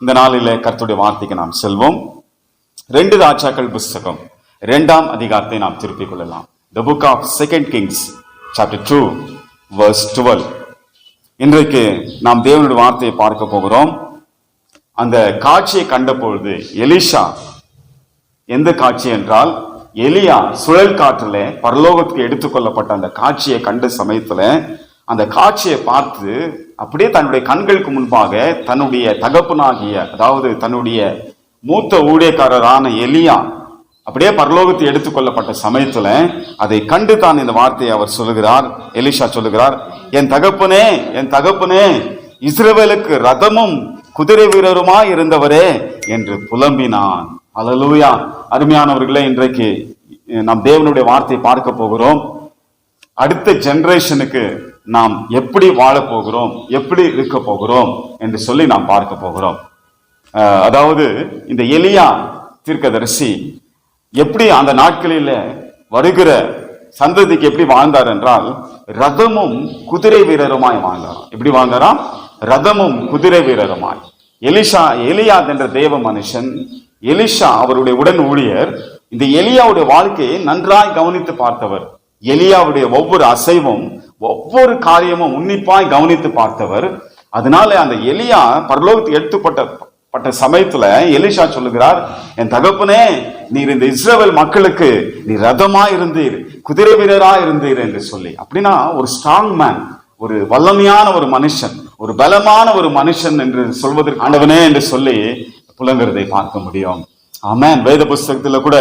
இந்த நாளிலே கர்த்துடைய வார்த்தைக்கு நாம் செல்வோம். ரெண்டு ராஜாக்கள் புஸ்தகம். இரண்டாம் அதிகாரத்தை நாம் திருப்பிக் கொள்ளலாம். The book of second kings chapter two verse twelve இன்றைக்கு நாம் தேவனுடைய வார்த்தையை பார்க்க போகிறோம். அந்த காட்சியை கண்ட பொழுது எலிஷா எந்த காட்சி என்றால் எலியா சுழல் காற்றுல பரலோகத்துக்கு எடுத்துக்கொள்ளப்பட்ட அந்த காட்சியை கண்ட சமயத்துல அந்த காட்சியை பார்த்து அப்படியே தன்னுடைய கண்களுக்கு முன்பாக தன்னுடைய தகப்பனாகிய அதாவது தன்னுடைய மூத்த ஊழியக்காரரான எலியா அப்படியே பரலோகத்தை எடுத்துக்கொள்ளப்பட்ட சமயத்துல அதை கண்டு தான் இந்த வார்த்தையை அவர் சொல்லுகிறார் எலிஷா சொல்லுகிறார் என் தகப்பனே என் தகப்பனே இஸ்ரவேலுக்கு ரதமும் குதிரை வீரருமா இருந்தவரே என்று புலம்பினான். அலலூயா அருமையானவர்களே இன்றைக்கு நாம் தேவனுடைய வார்த்தையை பார்க்க போகிறோம். அடுத்த ஜெனரேஷனுக்கு நாம் எப்படி வாழப் போகிறோம் எப்படி இருக்க போகிறோம் என்று சொல்லி நாம் பார்க்க போகிறோம். அதாவது இந்த எலியா தீர்க்கதரிசி எப்படி அந்த நாட்களில வருகிற சந்ததிக்கு எப்படி வாழ்ந்தார் என்றால் ரதமும் குதிரை வீரருமாய் வாழ்ந்தார் எப்படி வாழ்ந்தாராம்? ரதமும் குதிரை வீரருமாய். எலிஷா எலியா என்ற தேவ மனுஷன் எலிஷா அவருடைய உடன் ஊழியர் இந்த எலியாவுடைய வாழ்க்கையை நன்றாய் கவனித்து பார்த்தவர். எலியாவுடைய ஒவ்வொரு அசைவும் ஒவ்வொரு காரியமும் உன்னிப்பாய் கவனித்து பார்த்தவர். அதனால அந்த எலியா பரலோகத்துக்கு எடுத்துப்பட்ட பட்ட சமயத்துல எலிஷா சொல்லுகிறார் என் தகப்பனே நீர் இந்த இஸ்ரவேல் மக்களுக்கு நீ ரதமா இருந்தீர் குதிரை வீரரா இருந்தீர் என்று சொல்லி. அப்படின்னா ஒரு ஸ்ட்ராங் மேன் ஒரு வல்லமையான ஒரு மனுஷன் ஒரு பலமான ஒரு மனுஷன் என்று சொல்வதற்கு ஆண்டவனே என்று சொல்லி புலங்குறதை பார்க்க முடியும். ஆமேன். வேத புஸ்தகத்துல கூட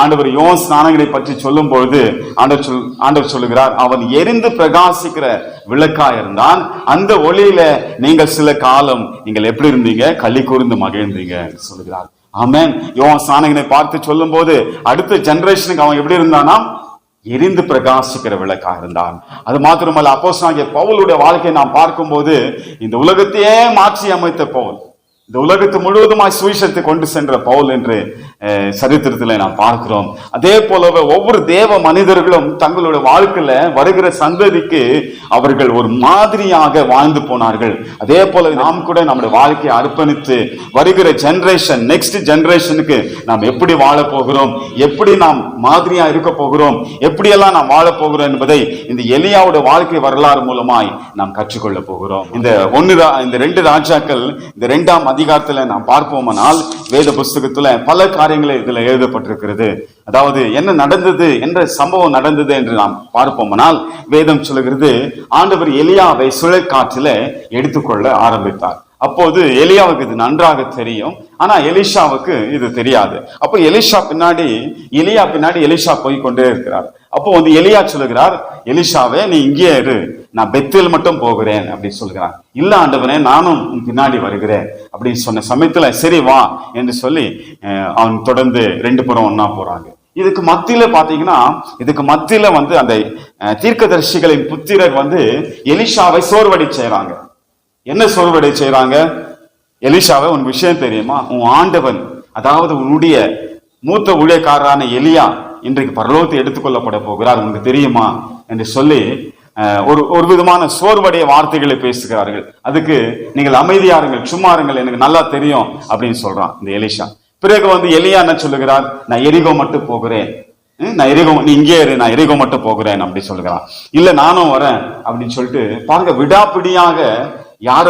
ஆண்டவர் யோன் ஸ்நானங்களை பற்றி சொல்லும் பொழுது ஆண்டவர் சொல் ஆண்டவர் சொல்லுகிறார் அவன் எரிந்து பிரகாசிக்கிற விளக்கா இருந்தான். அந்த ஒளியில நீங்கள் சில காலம் நீங்கள் எப்படி இருந்தீங்க? களி கூர்ந்து மகிழ்ந்தீங்க சொல்லுகிறார். ஆமேன். யோன் ஸ்நானங்களை பார்த்து சொல்லும் போது அடுத்த ஜெனரேஷனுக்கு அவன் எப்படி இருந்தானா? எரிந்து பிரகாசிக்கிற விளக்கா இருந்தான். அது மாத்திரமல்ல அப்போஸ் பவுலுடைய வாழ்க்கையை நாம் பார்க்கும்போது இந்த உலகத்தையே மாற்றி அமைத்த பவுல். இந்த உலகத்து முழுவதுமாய் சுவிசத்தை கொண்டு சென்ற பவுல் என்று சரித்திரத்தில் நாம் பார்க்கிறோம். அதே போலவே ஒவ்வொரு தேவ மனிதர்களும் தங்களுடைய வாழ்க்கையில வருகிற சந்ததிக்கு அவர்கள் ஒரு மாதிரியாக வாழ்ந்து போனார்கள். அதே போல நாம் கூட நம்முடைய வாழ்க்கையை அர்ப்பணித்து வருகிற ஜெனரேஷன் நெக்ஸ்ட் ஜெனரேஷனுக்கு நாம் எப்படி வாழ போகிறோம்? எப்படி நாம் மாதிரியா இருக்க போகிறோம்? எப்படியெல்லாம் நாம் வாழ போகிறோம் என்பதை இந்த எலியாவுடைய வாழ்க்கை வரலாறு மூலமாய் நாம் கற்றுக்கொள்ள போகிறோம். இந்த ஒன்னு இந்த ரெண்டு ராஜாக்கள் இந்த ரெண்டாம் அதிகாரத்தில் நாம் பார்ப்போமானால் வேத புஸ்தகத்துல பல காரியங்களை இதுல எழுதப்பட்டிருக்கிறது. அதாவது என்ன நடந்தது என்ற சம்பவம் நடந்தது என்று நாம் பார்ப்போமானால் வேதம் சொல்லுகிறது ஆண்டவர் எலியாவை சுழற்காற்றில எடுத்துக்கொள்ள ஆரம்பித்தார். அப்போது எலியாவுக்கு இது நன்றாக தெரியும் ஆனா எலிஷாவுக்கு இது தெரியாது. அப்போ எலிஷா பின்னாடி எலியா பின்னாடி எலிஷா போய் கொண்டே இருக்கிறார். அப்போ வந்து எலியா சொல்லுகிறார் எலிஷாவே நீ இங்கே இரு. நான் பெத்தில் மட்டும் போகிறேன் அப்படின்னு சொல்கிறான். இல்ல ஆண்டவனே நானும் உன் பின்னாடி வருகிறேன் அப்படின்னு சொன்ன சமயத்துல சரி வா என்று சொல்லி அவன் தொடர்ந்து ரெண்டு புறம் ஒன்னா போறாங்க. இதுக்கு மத்தியில பாத்தீங்கன்னா இதுக்கு மத்தியில வந்து அந்த அஹ், தீர்க்கதரிசிகளின் புத்திரர் வந்து எலிஷாவை சோர்வடை செய்யறாங்க என்ன சோர்வடை செய்யறாங்க எலிஷாவை உன் விஷயம் தெரியுமா? உன் ஆண்டவன் அதாவது உன்னுடைய மூத்த ஊழியக்காரரான எலியா இன்றைக்கு பரலோகத்தை எடுத்துக்கொள்ளப்பட போகிறார். உனக்கு தெரியுமா? என்று சொல்லி ஒரு ஒரு விதமான சோர்வடைய வார்த்தைகளை பேசுகிறார்கள். அதுக்கு நீங்கள் அமைதியாருங்கள் சும்மா இருங்கள் எனக்கு நல்லா தெரியும் அப்படின்னு சொல்றான் இந்த எலிஷா. பிறகு வந்து எலியா என்ன சொல்லுகிறார்? நான் எரிகோ மட்டும் போகிறேன். நான் எரிகோ நீ இங்கே இரு நான் எரிகோ மட்டும் போகிறேன் அப்படி சொல்லுகிறான். இல்ல நானும் வரேன் அப்படின்னு சொல்லிட்டு பாருங்க விடாப்பிடியாக யார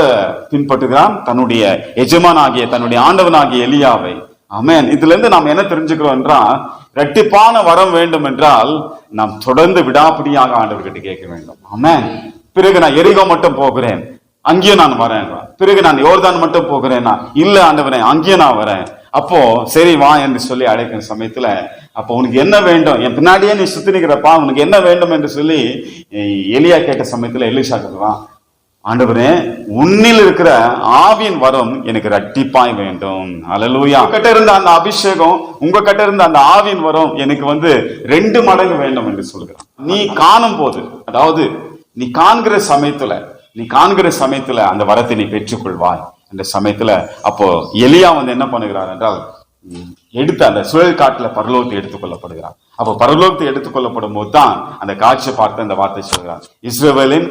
பின்பற்றுகிறான்? தன்னுடைய எஜமானாகிய தன்னுடைய ஆண்டவனாகிய எலியாவை. அமேன் இதுல இருந்து நாம் என்ன தெரிஞ்சுக்கிறோம் என்றால் இரட்டிப்பான வரம் வேண்டும் என்றால் நாம் தொடர்ந்து விடாப்பிடியாக ஆண்டவர்கிட்ட கேட்க வேண்டும். ஆமே பிறகு நான் எரிகோ மட்டும் போகிறேன். அங்கேயும் நான் வரேன். பிறகு நான் யோர்தான் மட்டும் போகிறேன்னா இல்ல ஆண்டவரே அங்கேயும் நான் வரேன். அப்போ சரி வா என்று சொல்லி அழைக்கிற சமயத்துல அப்போ உனக்கு என்ன வேண்டும்? என் பின்னாடியே நீ சுத்தி நிற்கிறப்பா உனக்கு என்ன வேண்டும் என்று சொல்லி எலியா கேட்ட சமயத்துல எலிஷா சொல்றான். ஆண்டவரே உன்னில் இருக்கிற ஆவியின் வரம் எனக்கு ரட்டிப்பாய் வேண்டும். அலலூயா கிட்ட இருந்த அந்த அபிஷேகம் உங்க கிட்ட இருந்த அந்த ஆவியின் வரம் எனக்கு வந்து ரெண்டு மடங்கு வேண்டும் என்று சொல்கிறான் நீ காணும் போது அதாவது நீ காண்கிற சமயத்துல நீ காண்கிற சமயத்துல அந்த வரத்தை நீ பெற்றுக்கொள்வாய். அந்த சமயத்துல அப்போ எலியா வந்து என்ன பண்ணுகிறார் என்றால் எடுத்து அந்த சுழல் காட்டுல பரலோகத்தை எடுத்துக்கொள்ளப்படுகிறார் அப்போ பரலோகத்தை எடுத்துக்கொள்ளப்படும் போது தான் அந்த காட்சியை பார்த்து அந்த வார்த்தை சொல்கிறான். இஸ்ரேவேலின்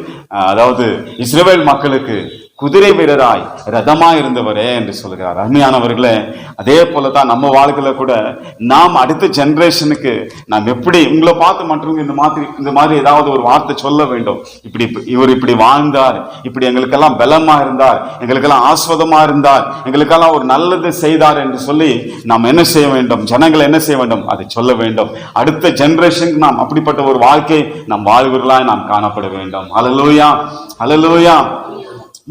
அதாவது இஸ்ரேவேல் மக்களுக்கு குதிரை வீரராய் ரதமா இருந்தவரே என்று சொல்கிறார். அருமையானவர்களே அதே போலதான் நம்ம வாழ்க்கையில கூட நாம் அடுத்த ஜென்ரேஷனுக்கு நாம் எப்படி உங்களை பார்த்து மற்றவங்க இந்த மாதிரி இந்த மாதிரி ஏதாவது ஒரு வார்த்தை சொல்ல வேண்டும். இப்படி இவர் இப்படி வாழ்ந்தார் இப்படி எங்களுக்கெல்லாம் பலமா இருந்தார் எங்களுக்கெல்லாம் ஆஸ்வதமா இருந்தார் எங்களுக்கெல்லாம் ஒரு நல்லது செய்தார் என்று சொல்லி நாம் என்ன செய்ய வேண்டும்? ஜனங்கள் என்ன செய்ய வேண்டும்? அதை சொல்ல வேண்டும். அடுத்த ஜென்ரேஷனுக்கு நாம் அப்படிப்பட்ட ஒரு வாழ்க்கை நாம் வாழ்வர்களாய் நாம் காணப்பட வேண்டும். அலலூயா அலலூயா.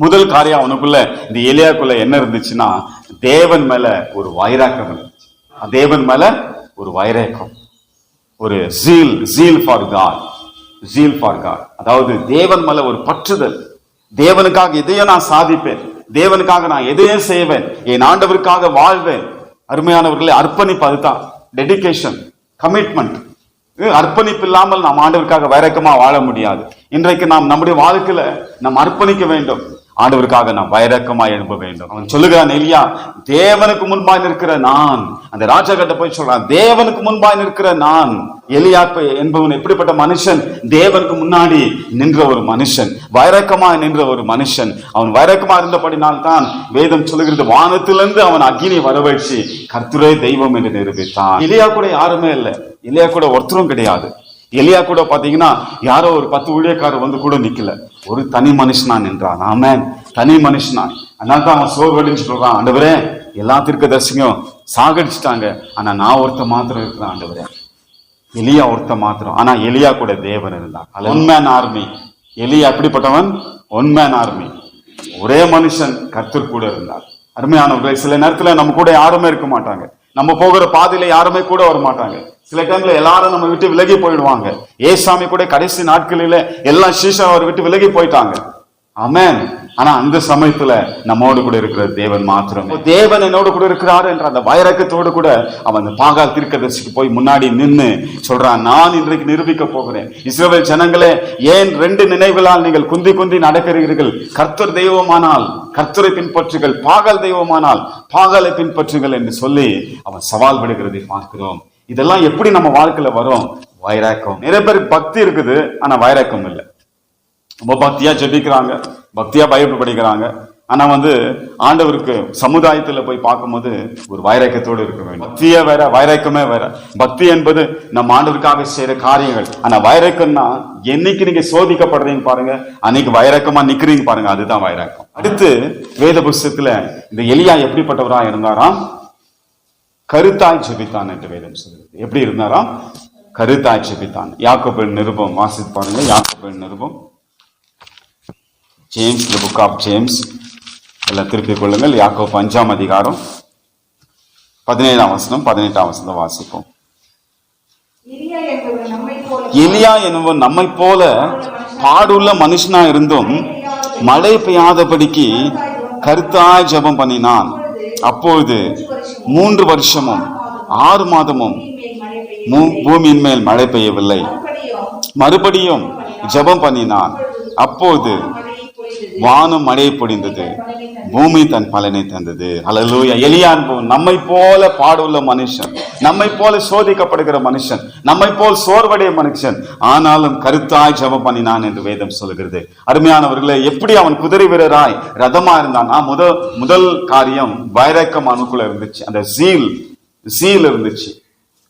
முதல் காரியம் அவனுக்குள்ள இந்த எலியாக்குள்ள என்ன இருந்துச்சுன்னா தேவன் மேல ஒரு வைராக்கம் இருந்துச்சு. தேவன் மேல ஒரு வைராக்கம் ஒரு zeal zeal for God zeal for God அதாவது தேவன் மேல ஒரு பற்றுதல். தேவனுக்காக எதையும் நான் சாதிப்பேன். தேவனுக்காக நான் எதையும் செய்வேன். என் ஆண்டவருக்காக வாழ்வேன். அருமையானவர்களை அர்ப்பணிப்பு அதுதான். டெடிகேஷன் கமிட்மெண்ட் அர்ப்பணிப்பு இல்லாமல் நாம் ஆண்டவருக்காக வைரக்கமா வாழ முடியாது. இன்றைக்கு நாம் நம்முடைய வாழ்க்கையில நாம் அர்ப்பணிக்க வேண்டும். ஆண்டவருக்காக நான் வைரக்கமாய் எழுப்ப வேண்டும். அவன் சொல்லுகிறான் இல்லையா தேவனுக்கு முன்பாய் நிற்கிற நான். அந்த ராஜா கிட்ட போய் சொல்றான் தேவனுக்கு முன்பாய் நிற்கிற நான். எலியா என்பவன் எப்படிப்பட்ட மனுஷன்? தேவனுக்கு முன்னாடி நின்ற ஒரு மனுஷன் வைரக்கமா நின்ற ஒரு மனுஷன். அவன் வைரக்கமா இருந்தபடினால் தான் வேதம் சொல்லுகிறது வானத்திலிருந்து அவன் அக்னி வரவழைச்சு கர்த்துரை தெய்வம் என்று நிரூபித்தான். இலியா கூட யாருமே இல்லை. இலியா கூட ஒருத்தரும் கிடையாது. எலியா கூட பாத்தீங்கன்னா யாரோ ஒரு பத்து ஊழியக்காரர் வந்து கூட நிக்கல. ஒரு தனி மனுஷனா நின்றான். ஆமேன். தனி மனுஷனா. அதனால தான் அவன் சோர்வடின்னு சொல்றான் ஆண்டவரே எல்லா தீர்க்கதரிசியும் சாகடிச்சிட்டாங்க. ஆனா நான் ஒருத்த மாத்திரம் இருக்கிறேன் ஆண்டவரே. எலியா ஒருத்த மாத்திரம். ஆனா எலியா கூட தேவன் இருந்தான் ஒன் மேன் ஆர்மி எலியா எப்படிப்பட்டவன்? ஒன் மேன் ஆர்மி ஒரே மனுஷன் கர்த்தர் கூட இருந்தார். அருமையானவர்களே சில நேரத்துல நம்ம கூட யாருமே இருக்க மாட்டாங்க. நம்ம போகிற பாதையில யாருமே கூட வர மாட்டாங்க சில டைம்ல எல்லாரும் நம்ம விட்டு விலகி போயிடுவாங்க. ஏசாமி கூட கடைசி நாட்களில எல்லா சீஷன் அவர் விட்டு விலகி போயிட்டாங்க. அமேன் ஆனா அந்த சமயத்துல நம்மோடு கூட இருக்கிற தேவன் மாத்திரம். தேவன் என்னோடு கூட இருக்கிறார் என்ற அந்த வைரக்கத்தோடு கூட அவன் அந்த பாகால் தீர்க்கதரிசிக்கு போய் முன்னாடி நின்று சொல்றான் நான் இன்றைக்கு நிரூபிக்க போகிறேன். இஸ்ரேல் ஜனங்களே ஏன் ரெண்டு நினைவுகளால் நீங்கள் குந்தி குந்தி நடக்கிறீர்கள்? கர்த்தர் தெய்வமானால் கர்த்தரை பின்பற்றுங்கள். பாகால் தெய்வமானால் பாகாலை பின்பற்றுங்கள் என்று சொல்லி அவன் சவால் விடுகிறதை பார்க்கிறோம். இதெல்லாம் எப்படி நம்ம வாழ்க்கையில வரும்? வைராக்கம் நிறைய பேருக்கு பக்தி இருக்குது ஆனா வைராக்கம் இல்லை. ரொம்ப பக்தியா ஜெபிக்கிறாங்க. பக்தியா பைபிள் படிக்கிறாங்க. ஆனா வந்து ஆண்டவருக்கு சமுதாயத்துல போய் பார்க்கும்போது ஒரு வைராக்கியத்தோடு இருக்க வேண்டும். பக்தியே வேற வைராக்கமே வேற. பக்தி என்பது நம்ம ஆண்டவருக்காக செய்யற காரியங்கள். ஆனா வைராக்கம்னா என்னைக்கு நீங்க சோதிக்கப்படுறீங்க பாருங்க. அன்னைக்கு வைராக்கமா நிக்கிறீங்க பாருங்க. அதுதான் வைராக்கம் அடுத்து வேத புஸ்தத்துல இந்த எலியா எப்படிப்பட்டவரா இருந்தாராம்? கருத்தாய் ஜெபித்தான் என்று வேதம் சொல்லுது எப்படி இருந்தாராம்? கருத்தாய் ஜெபித்தான். யாக்கோபின் நிருபம் வாசித்து பாருங்க. யாக்கோபின் நிருபம் James the book of James எல்லாம் திருப்பிக் கொள்ளுங்கள். யாக்கோப் அஞ்சாம் அதிகாரம் பதினேழாம் வசனம் பதினெட்டாம் வசனம் வாசிப்போம். எலியா என்பவன் நம்மை போல பாடுள்ள மனுஷனா இருந்தும் மழை பெய்யாதபடிக்கு கருத்தாய் ஜெபம் பண்ணினான். அப்பொழுது மூன்று வருஷமும் ஆறு மாதமும் பூமியின் மேல் மழை பெய்யவில்லை. மறுபடியும் ஜெபம் பண்ணினான். அப்போது வானம் மழை பொழிந்தது. பூமி தன் பலனை தந்தது. அல்லேலூயா எலியான் நம்மை போல பாடுள்ள மனுஷன் நம்மை போல சோதிக்கப்படுகிற மனுஷன் நம்மை போல் சோர்வடைய மனுஷன் ஆனாலும் கருத்தாய் ஜபம் பண்ணினான் என்று வேதம் சொல்கிறது அருமையானவர்களே எப்படி அவன் குதிரை வீரராய் ரதமா இருந்தான்? முதல் முதல் காரியம் வைரக்கம் அணுக்குள்ள இருந்துச்சு. அந்த ஜீல் ஜீல் இருந்துச்சு.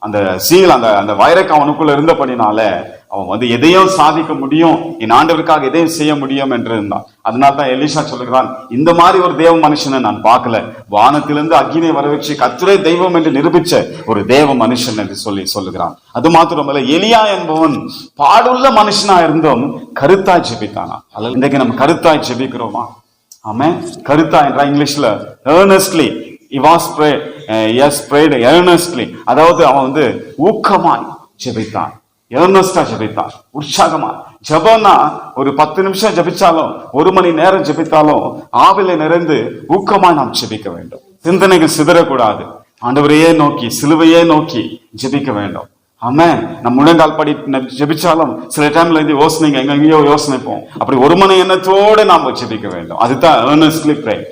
அந்த சீல் அந்த அந்த வைரக்கு அவனுக்குள்ள இருந்தபடினால அவன் வந்து எதையும் சாதிக்க முடியும். என் ஆண்டவருக்காக எதையும் செய்ய முடியும் என்று இருந்தான். அதனால தான் எலிஷா சொல்லுகிறான் இந்த மாதிரி ஒரு தேவ மனுஷனை நான் பார்க்கல. வானத்திலிருந்து அக்னியை வரவேற்று கத்துரை தெய்வம் என்று நிரூபிச்ச ஒரு தேவ மனுஷன் என்று சொல்லி சொல்லுகிறான். அது மாத்திரமல்ல எலியா என்பவன் பாடுள்ள மனுஷனா இருந்தும் கருத்தாய் ஜெபித்தானா? அல்ல இன்றைக்கு நம்ம கருத்தாய் ஜெபிக்கிறோமா? ஆமே கருத்தா என்றா இங்கிலீஷ்ல ஏர்னஸ்ட்லி இவாஸ் ப்ரே எஸ் ப்ரேட் எர்னஸ்ட்லி அதாவது அவன் வந்து ஊக்கமாய் ஜெபித்தான். எர்னஸ்டா ஜெபித்தான். உற்சாகமா ஜெபம்னா ஒரு பத்து நிமிஷம் ஜபிச்சாலும் ஒரு மணி நேரம் ஜெபித்தாலும் ஆவில நிறைந்து ஊக்கமாய் நாம் ஜெபிக்க வேண்டும். சிந்தனைகள் சிதறக்கூடாது. ஆண்டவரையே நோக்கி சிலுவையே நோக்கி ஜெபிக்க வேண்டும். ஆமே நம்ம முழங்கால் படி ந- ஜெபிச்சாலும் சில டைம்ல இருந்து யோசனைங்க எங்க எங்கேயோ அப்படி ஒரு மணி எண்ணத்தோடு நாம் ஜெபிக்க வேண்டும். அதுதான் earnestly pray.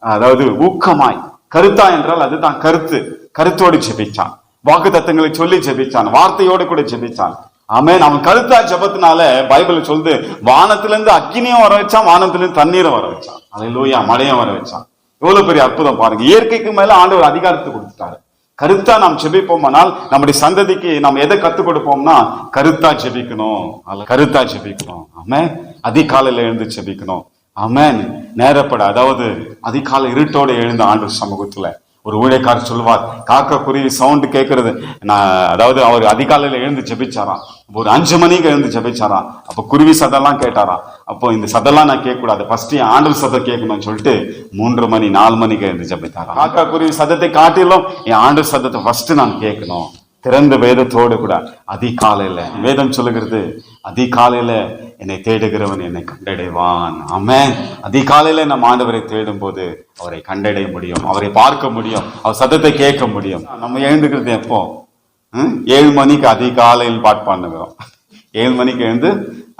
அதாவது ஊக்கமாய் கருத்தா என்றால் அதுதான் கருத்து. கருத்தோடு ஜெபிச்சான். வாக்கு தத்துவங்களை சொல்லி ஜெபிச்சான். வார்த்தையோடு கூட ஜெபிச்சான். ஆமே அவன் கருத்தா ஜபத்தினால பைபிள் சொல்லுது வானத்திலிருந்து அக்கினியும் வர வச்சான் வானத்திலிருந்து தண்ணீரும் வர வச்சான். லூயா மழையும் வர வச்சான். எவ்வளவு பெரிய அற்புதம் பாருங்க. இயற்கைக்கு மேல ஆண்டவர் அதிகாரத்தை கொடுத்துட்டாரு. கருத்தா நாம் ஜெபிப்போமானால் நம்முடைய சந்ததிக்கு நாம் எதை கத்துக் கொடுப்போம்னா கருத்தா ஜெபிக்கணும். கருத்தா ஜெபிக்கணும். ஆமே அதிகாலையில எழுந்து ஜெபிக்கணும். அமேன் நேரப்பட அதாவது அதிகாலை இருட்டோட எழுந்த ஆண்டு சமூகத்துல ஒரு ஊழியக்காரர் சொல்லுவார் காக்கா குருவி சவுண்டு கேட்கறது நான் அதாவது அவர் அதிகாலையில் எழுந்து ஜெபிச்சாராம். ஒரு அஞ்சு மணிக்கு எழுந்து ஜெபிச்சாராம். அப்போ குருவி சதம்லாம் கேட்டாராம். அப்போ இந்த சதம்லாம் நான் கேட்க கூடாது ஃபர்ஸ்ட் என் ஆண்டல் சதம் கேட்கணும்னு சொல்லிட்டு மூன்று மணி நாலு மணிக்கு எழுந்து ஜெபித்தாராம். காக்கா குருவி சதத்தை காட்டிலும் என் ஆண்டு சதத்தை ஃபர்ஸ்ட் நான் கேட்கணும். திறந்த வேதத்தோடு கூட அதிகாலையில் வேதம் சொல்லுகிறது அதிகாலையில் என்னை தேடுகிறவன் என்னை கண்டடைவான். அமேன் அதிகாலையில நம்ம ஆண்டவரை தேடும் போது அவரை கண்டடைய முடியும். அவரை பார்க்க முடியும். அவர் சத்தத்தை கேட்க முடியும். நம்ம எழுந்துக்கிறது எப்போ? ஏழு மணிக்கு அதிகாலையில் பாட் பண்ணுகிறோம் ஏழு மணிக்கு எழுந்து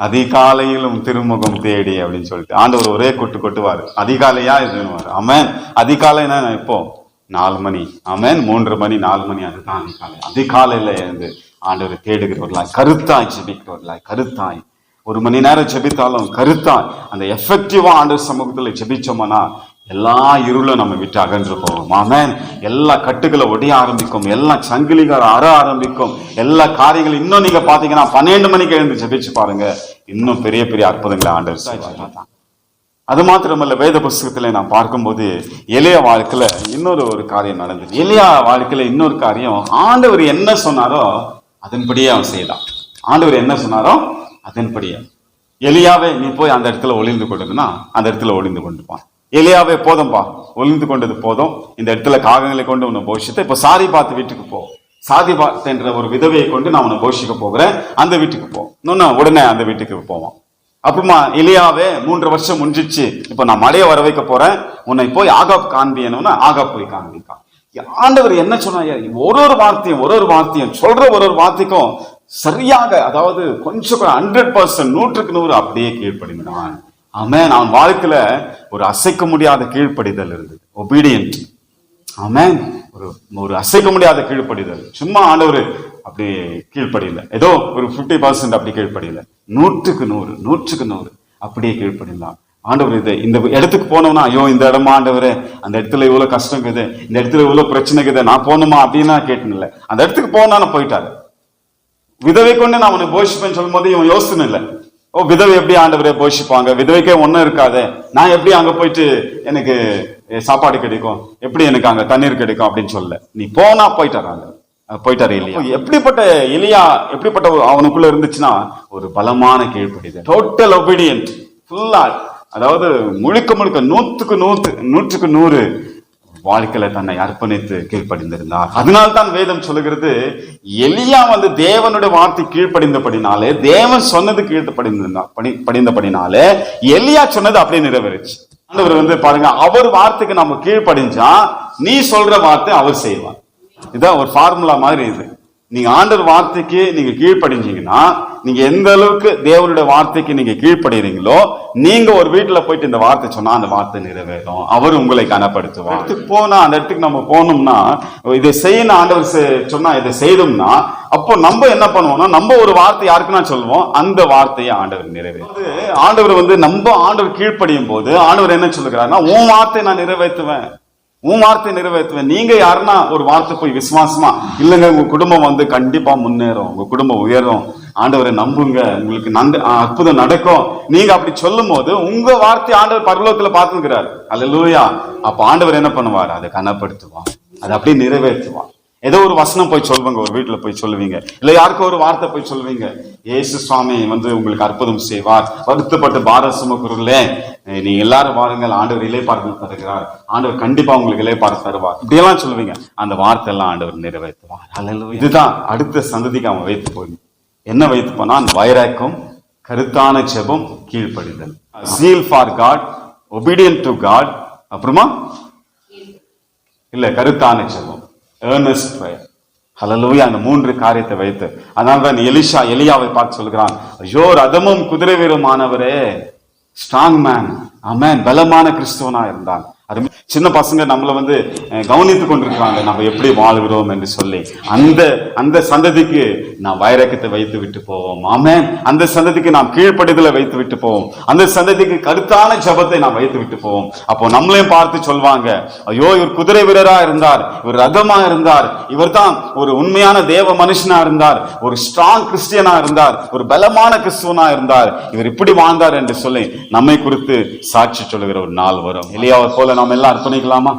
அதிகாலையிலும் திருமுகம் தேடி அப்படின்னு சொல்லிட்டு ஆண்டவர் ஒரே கொட்டு கொட்டுவார். அதிகாலையா இதுவார் அமேன் அதிகாலைனா இப்போ நாலு மணி. அமேன் மூன்று மணி நாலு மணி அதுதான் அதிகாலை. அதிகாலையில எழுந்து ஆண்டவரை தேடுகிறவர்களாய் கருத்தாய் ஜிபிக்கிறவர்களாய் கருத்தாய் ஒரு மணி நேரம் ஜெபித்தாலும் கருத்தாய் அந்த எஃபெக்டிவா ஆண்டவர் சமூகத்துல ஜெபிச்சோம்னா எல்லா இருளும் நம்ம விட்டு அகன்று போவோம். ஆமென். எல்லா கட்டுகளை ஒடிய ஆரம்பிக்கும். எல்லா சங்கிலிகள் அற ஆரம்பிக்கும். எல்லா காரியங்களும் இன்னும் நீங்க பாத்தீங்கன்னா பன்னெண்டு மணிக்கு எழுந்து ஜெபிச்சு பாருங்க. இன்னும் பெரிய பெரிய அற்புதங்களை ஆண்டவர் அது மாத்திரமல்ல வேத புஸ்தகத்துல நான் பார்க்கும்போது எளிய வாழ்க்கையில இன்னொரு ஒரு காரியம் நடந்தது. எளியா வாழ்க்கையில இன்னொரு காரியம் ஆண்டவர் என்ன சொன்னாரோ அதன்படியே அவன் செய்யலாம் ஆண்டவர் என்ன சொன்னாரோ அதன்படியே எலியாவே நீ போய் அந்த இடத்துல ஒளிந்து கொண்டதுன்னா அந்த இடத்துல ஒளிந்து கொண்டுப்பான் எலியாவே போதும்பா ஒளிந்து கொண்டது போதும். இந்த இடத்துல காகங்களை கொண்டு உன்னை போஷித்த இப்போ சாரி பார்த்து வீட்டுக்கு போ. சாதி பார்த்து என்ற ஒரு விதவையை கொண்டு நான் உன்னை போஷிக்க போகிறேன். அந்த வீட்டுக்கு போ. இன்னும் உடனே அந்த வீட்டுக்கு போவான். அப்புறமா எலியாவே மூன்று வருஷம் முடிஞ்சிச்சு. இப்போ நான் மழையை வர வைக்க போறேன். உன்னை போய் ஆகாப் காண்பியனும்னா ஆகாப் போய் காண்பிக்கான் ஆண்டவர் என்ன சொன்னார்? ஒரு ஒரு வார்த்தையும் ஒரு ஒரு வார்த்தையும் சொல்ற ஒரு ஒரு வார்த்தைக்கும் சரியாக அதாவது கொஞ்சம் ஹண்ட்ரட் பர்சன்ட் நூற்றுக்கு நூறு அப்படியே கீழ்ப்படிந்தான் ஆமென். அவன் வாழ்க்கையில ஒரு அசைக்க முடியாத கீழ்ப்படிதல் இருந்தது. ஒபீடியன்ட் ஆமென். ஒரு ஒரு அசைக்க முடியாத கீழ்ப்படிதல். சும்மா ஆண்டவர் அப்படி கீழ்ப்படியில. ஏதோ ஒரு 50% பர்சன்ட் அப்படி கீழ்ப்படியில. நூற்றுக்கு நூறு நூற்றுக்கு நூறு அப்படியே கீழ்ப்படிலாம் ஆண்டவர் இது இந்த இடத்துக்கு போனோம்னா ஐயோ இந்த இடமா ஆண்டவர்? அந்த இடத்துல இவ்வளவு கஷ்டம் இருக்குது. இந்த இடத்துல இவ்வளவு பிரச்சனை இருக்குது நான் போகணுமா அப்படின்னா கேட்டேன்ல. அந்த இடத்துக்கு போனா போயிட்டாரு. விதவை கொண்டு நான் உன்னை போஷிப்பேன்னு சொல்லும் போது இவன் யோசனை இல்லை. ஓ விதவை எப்படி ஆண்டவரே போஷிப்பாங்க? விதவைக்கே ஒன்றும் இருக்காதே. நான் எப்படி அங்க போயிட்டு எனக்கு சாப்பாடு கிடைக்கும்? எப்படி எனக்கு அங்க தண்ணீர் கிடைக்கும் அப்படின்னு சொல்லல. நீ போனா போயிட்டாராங்க போயிட்டாரு இல்லையா? எப்படிப்பட்ட எலியா எப்படிப்பட்ட அவனுக்குள்ள இருந்துச்சுன்னா ஒரு பலமான கீழ்ப்படிதல் டோட்டல் ஒபீடியன்ட் ஃபுல்லா அதாவது முழுக்க முழுக்க நூற்றுக்கு நூற்று நூற்றுக்கு நூறு வாழ்க்கையில தன்னை அர்ப்பணித்து கீழ்ப்படிந்திருந்தார். அதனால் தான் வேதம் சொல்லுகிறது எலியா வந்து தேவனுடைய வார்த்தை கீழ்ப்படிந்தபடினாலே தேவன் சொன்னது கீழ்ப்படிந்திருந்தா படி படிந்தபடினாலே எலியா சொன்னது அப்படியே நிறைவேறுச்சு. ஆண்டவர் வந்து பாருங்க அவர் வார்த்தைக்கு நம்ம கீழ்ப்படிஞ்சா நீ சொல்ற வார்த்தை அவர் செய்வார். இதான் ஒரு ஃபார்முலா மாதிரி இது. நீங்க ஆண்டர் வார்த்தைக்கு நீங்க கீழ்ப்படிஞ்சீங்கன்னா நீங்க எந்த அளவுக்கு தேவனுடைய வார்த்தைக்கு நீங்க கீழ்ப்படுறீங்களோ நீங்க ஒரு வீட்டுல போயிட்டு இந்த வார்த்தை சொன்னா அந்த வார்த்தை நிறைவேறும். அவர் உங்களை கனப்படுத்துவார். இடத்துக்கு போனா அந்த இடத்துக்கு நம்ம போனோம்னா இதை செய்யணும் ஆண்டவர் சொன்னா இதை செய்தோம்னா அப்போ நம்ம என்ன பண்ணுவோம்னா நம்ம ஒரு வார்த்தை யாருக்குன்னா சொல்லுவோம் அந்த வார்த்தையை ஆண்டவர் நிறைவேறும் ஆண்டவர் வந்து நம்ம ஆண்டவர் கீழ்ப்படியும் போது ஆண்டவர் என்ன சொல்லுகிறாருன்னா உன் வார்த்தை நான் நிறைவேற்றுவேன். உன் வார்த்தை நிறைவேற்றுவேன். நீங்க யாருன்னா ஒரு வார்த்தை போய் விசுவாசமா இல்லைங்க உங்க குடும்பம் வந்து கண்டிப்பா முன்னேறும் உங்க குடும்பம் உயரும் ஆண்டவரை நம்புங்க. உங்களுக்கு நந்த அற்புதம் நடக்கும். நீங்க அப்படி சொல்லும் போது உங்க வார்த்தை ஆண்டவர் பரலோகத்துல பார்த்துக்கிறார் அல்லேலூயா அப்ப ஆண்டவர் என்ன பண்ணுவார்? அதை கனப்படுத்துவார். அதை அப்படியே நிறைவேற்றுவார். ஏதோ ஒரு வசனம் போய் சொல்லுவாங்க ஒரு வீட்டுல போய் சொல்லுவீங்க. இல்ல யாருக்கோ ஒரு வார்த்தை போய் சொல்லுவீங்க. இயேசு சுவாமி வந்து உங்களுக்கு அற்புதம் செய்வார். வருத்தப்பட்டு பார சுமக்குறீங்களே நீங்க எல்லாரும் வாருங்கள். ஆண்டவர் இலைப்பாறுதல் தருகிறார். ஆண்டவர் கண்டிப்பா உங்களுக்கு இலைப்பாறு தருவார். இப்படியெல்லாம் சொல்லுவீங்க. அந்த வார்த்தை எல்லாம் ஆண்டவர் நிறைவேற்றுவார். இதுதான் அடுத்த சந்ததிக்கு அவன் வைத்து போய் என்ன வைத்து போனால் வைராக்கம் கருத்தான ஜெபம் கீழ்ப்படிதல். Zeal for God obedience to God அப்புறமா? இல்ல கருத்தான ஜெபம். ஏர்னஸ்ட் ப்ரேயர் ஹalleluya அந்த மூன்று காரியத்தை வைத்து. அதனால தான் எலிஷா எலியாவை பார்த்து சொல்கிறான் ஐயோ ரதமும் குதிரை வீரமானவரே ஸ்ட்ராங் மேன் அமேன் பலமான கிறிஸ்துவனா இருந்தான். அருமை சின்ன பசங்க நம்மளை வந்து கவனித்து கவனித்துக் கொண்டிருக்காங்க நம்ம எப்படி வாழ்கிறோம் என்று சொல்லி. அந்த அந்த சந்ததிக்கு நாம் வைரக்கத்தை வைத்து விட்டு போவோம். ஆமே அந்த சந்ததிக்கு நாம் கீழ்ப்படுதலை வைத்து விட்டு போவோம். அந்த சந்ததிக்கு கருத்தான ஜெபத்தை நாம் வைத்து விட்டு போவோம். அப்போ நம்மளையும் பார்த்து சொல்வாங்க ஐயோ இவர் குதிரை வீரரா இருந்தார். இவர் ரதமா இருந்தார். இவர் தான் ஒரு உண்மையான தேவ மனுஷனா இருந்தார். ஒரு ஸ்ட்ராங் கிறிஸ்டியனா இருந்தார். ஒரு பலமான கிறிஸ்துவனா இருந்தார். இவர் இப்படி வாழ்ந்தார் என்று சொல்லி நம்மை குறித்து சாட்சி சொல்லுகிற ஒரு நாள் வரும். இல்லையா போல நாம் எல்லாம் அர்ப்பணிக்கலாமா